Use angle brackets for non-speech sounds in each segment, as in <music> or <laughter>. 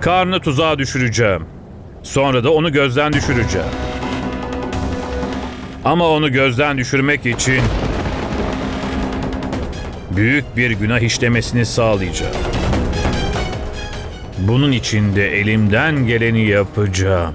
Karnı tuzağa düşüreceğim. Sonra da onu gözden düşüreceğim. Ama onu gözden düşürmek için büyük bir günah işlemesini sağlayacağım. Bunun için de elimden geleni yapacağım.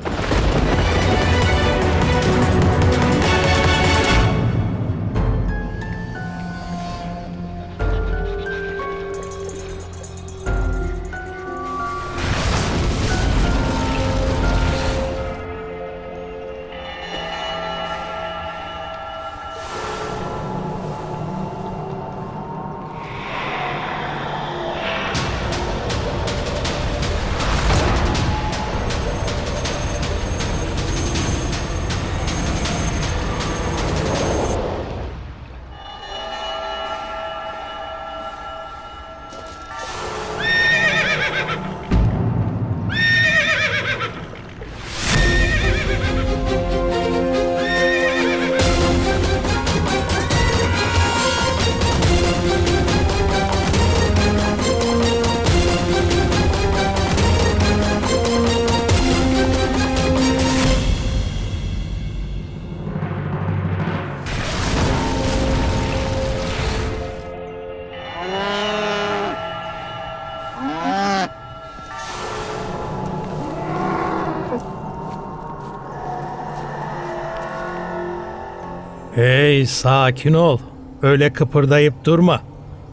Hey sakin ol. Öyle kıpırdayıp durma.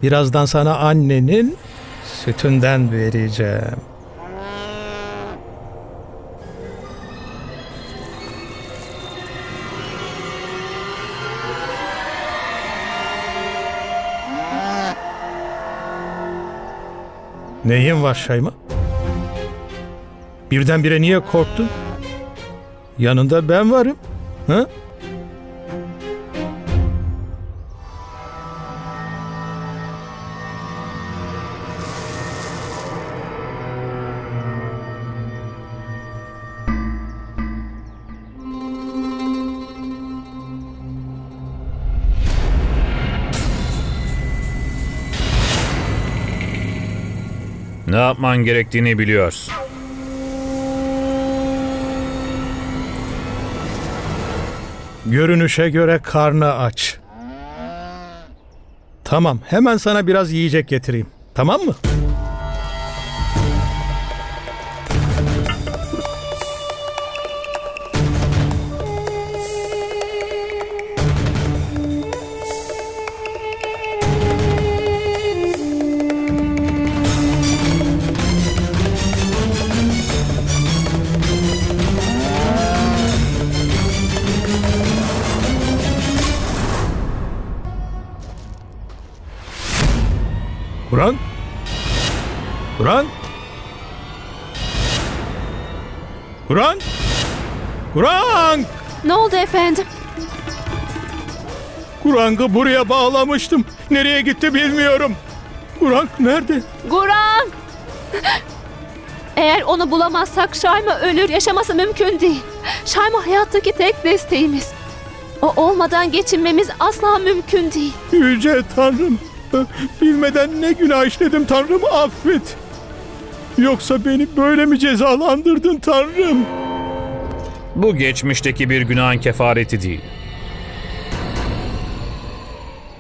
Birazdan sana annenin sütünden vereceğim. Neyin var Şayma? Birdenbire niye korktun? Yanında ben varım. Ha? Ne yapman gerektiğini biliyorsun. Görünüşe göre karnı aç. Tamam, hemen sana biraz yiyecek getireyim. Tamam mı? Kur'an? Kur'an? Kur'an! Ne oldu efendim? Kur'an'ı buraya bağlamıştım. Nereye gitti bilmiyorum. Kur'an nerede? Guran! Eğer onu bulamazsak Şayma ölür, yaşaması mümkün değil. Şayma hayattaki tek desteğimiz. O olmadan geçinmemiz asla mümkün değil. Yüce Tanrım. Bilmeden ne günah işledim Tanrım affet. Yoksa beni böyle mi cezalandırdın Tanrım? Bu geçmişteki bir günahın kefareti değil.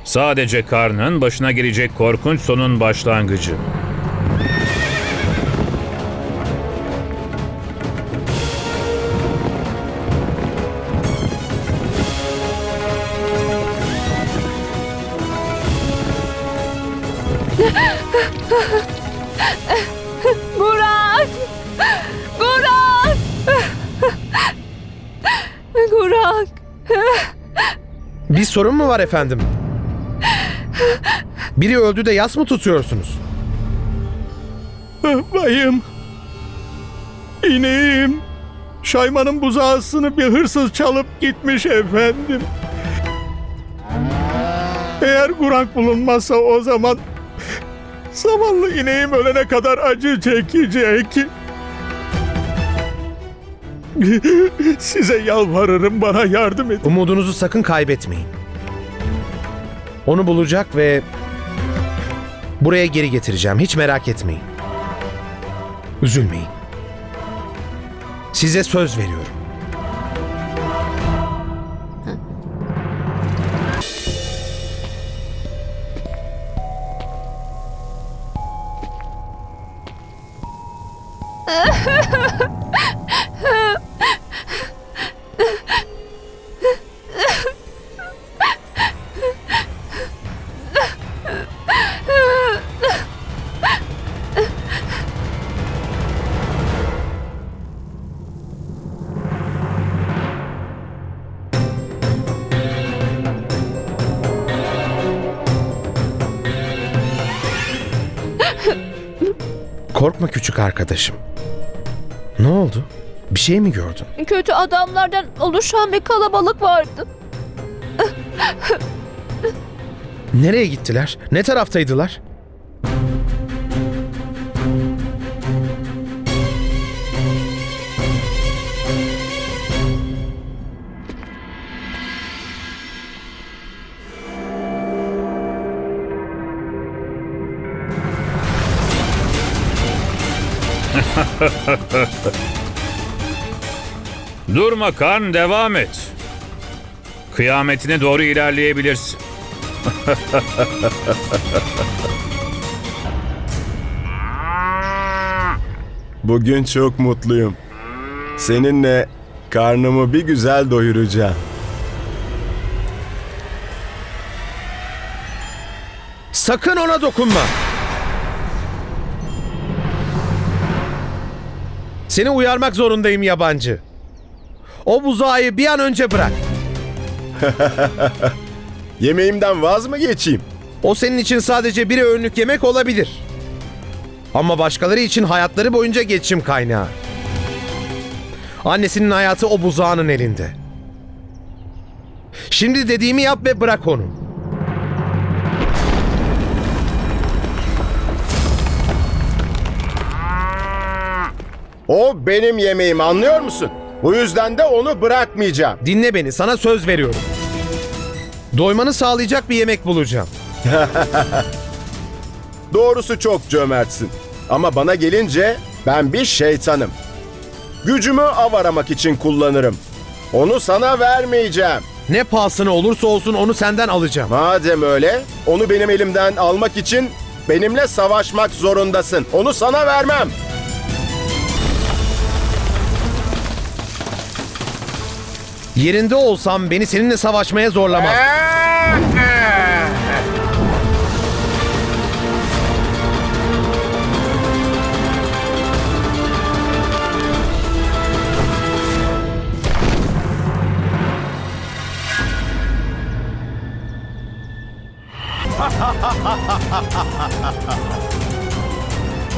Sadece karnın başına gelecek korkunç sonun başlangıcı. <laughs> sorun mu var efendim? Biri öldü de yas mı tutuyorsunuz? Bayım. İneğim. Şaymanın buzağısını bir hırsız çalıp gitmiş efendim. Eğer Gurank bulunmazsa o zaman zavallı ineğim ölene kadar acı çekecek. Size yalvarırım bana yardım edin. Umudunuzu sakın kaybetmeyin. Onu bulacak ve buraya geri getireceğim. Hiç merak etmeyin. Üzülmeyin. Size söz veriyorum. <laughs> Korkma küçük arkadaşım. Ne oldu? Bir şey mi gördün? Kötü adamlardan oluşan bir kalabalık vardı. Nereye gittiler? Ne taraftaydılar? <laughs> Durma Karn devam et. Kıyametine doğru ilerleyebilirsin. <laughs> Bugün çok mutluyum. Seninle karnımı bir güzel doyuracağım. Sakın ona dokunma. Seni uyarmak zorundayım yabancı. O buzağı bir an önce bırak. <laughs> Yemeğimden vaz mı geçeyim? O senin için sadece bir öğünlük yemek olabilir. Ama başkaları için hayatları boyunca geçim kaynağı. Annesinin hayatı o buzağının elinde. Şimdi dediğimi yap ve bırak onu. O benim yemeğim anlıyor musun? Bu yüzden de onu bırakmayacağım. Dinle beni, sana söz veriyorum. Doymanı sağlayacak bir yemek bulacağım. <laughs> Doğrusu çok cömertsin. Ama bana gelince ben bir şeytanım. Gücümü av aramak için kullanırım. Onu sana vermeyeceğim. Ne pahasına olursa olsun onu senden alacağım. Madem öyle, onu benim elimden almak için benimle savaşmak zorundasın. Onu sana vermem. Yerinde olsam beni seninle savaşmaya zorlamaz. <laughs>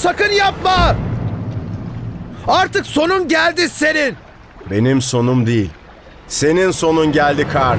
sakın yapma! Artık sonun geldi senin. Benim sonum değil. Senin sonun geldi Karn.